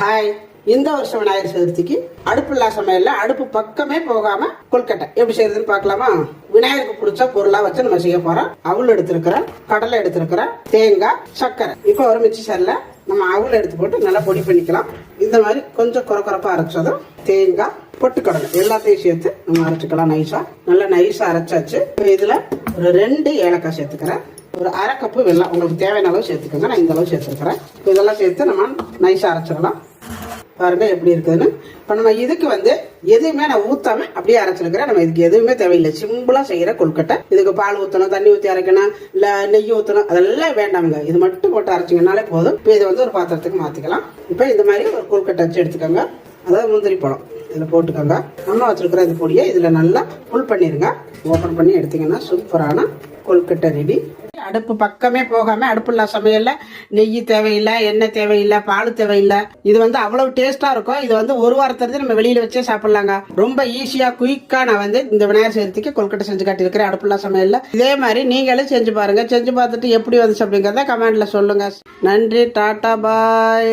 Hi. இந்த வருஷம் விநாயகர் சதுர்த்திக்கு அடுப்பு இல்லா சமையல்ல அடுப்பு பக்கமே போகாம கொல்கட்டை. எப்படி செய்யறதுன்னு பார்க்கலாமா? விநாயகருக்கு பிடிச்ச பொருளா வச்சு நம்ம செய்ய போறோம். அவல் எடுத்திருக்கிறேன் கடலை எடுத்திருக்கிறேன் தேங்காய் சர்க்கரை. இப்போ ஒரு மிச்சி சரில நம்ம அவல் எடுத்து போட்டு நல்லா பொடி பண்ணிக்கலாம். இந்த மாதிரி கொஞ்சம் குறக்குறப்பா அரைச்சதும் தேங்காய் பொட்டுக்கடலை எல்லாத்தையும் சேர்த்து நம்ம அரைச்சிக்கலாம் நைஸா நல்லா நைஸா அரைச்சாச்சு. இதுல ஒரு ரெண்டு ஏலக்காய் சேர்த்துக்கிறேன். ஒரு அரை கப்பு வெள்ளம். உங்களுக்கு தேவையான அளவு சேர்த்துக்கோங்க. நான் இந்த அளவு சேர்த்துருக்கிறேன். இதெல்லாம் சேர்த்து நம்ம நைஸாக அரைச்சிடலாம். பாருங்க எப்படி இருக்குதுன்னு. இப்போ நம்ம இதுக்கு வந்து எதுவுமே நான் ஊற்றாம அப்படியே அரைச்சிருக்கிறேன். நம்ம இதுக்கு எதுவுமே தேவையில்லை. சிம்பிளா செய்யற கொழுக்கட்டை. இதுக்கு பால் ஊற்றணும் தண்ணி ஊற்றி அரைக்கணும் இல்லை நெய் ஊற்றணும் அதெல்லாம் வேண்டாமுங்க. இது மட்டும் போட்டு அரைச்சிங்கனாலே போதும். இப்போ இதை வந்து ஒரு பாத்திரத்துக்கு மாற்றிக்கலாம் இப்போ இந்த மாதிரி ஒரு கொழுக்கட்டை வச்சு எடுத்துக்கோங்க. அதாவது முந்திரி பழம். இதில் போட்டுக்கோங்க. நம்ம வச்சிருக்கிற இந்த பொடியை இதில் நல்லா ஃபுல் பண்ணிடுங்க ஓப்பன் பண்ணி எடுத்தீங்கன்னா சூப்பரான கொழுக்கட்டை ரெடி அடுப்பு பக்கமே போகாம அடுப்புல சமையல்ல நெய் தேவையில்லை எண்ணெய் தேவையில்லை பால் தேவையில்லை. இது வந்து அவ்வளவு டேஸ்டா இருக்கும். இது வந்து ஒரு வாரத்திலிருந்து நம்ம வெளியில வச்சே சாப்பிடலாங்க. ரொம்ப ஈஸியா குயிக்கா நான் வந்து இந்த விநாயகர் சதுர்த்திக்கு கொல்கட்டை செஞ்சு காட்டியிருக்கிறேன் அடுப்பில்லா சமையல்ல. இதே மாதிரி நீங்களும் செஞ்சு பாருங்க. செஞ்சு பார்த்துட்டு எப்படி வந்துச்சு அப்படிங்கறத கமெண்ட்ல சொல்லுங்க. நன்றி டாடா பாய்.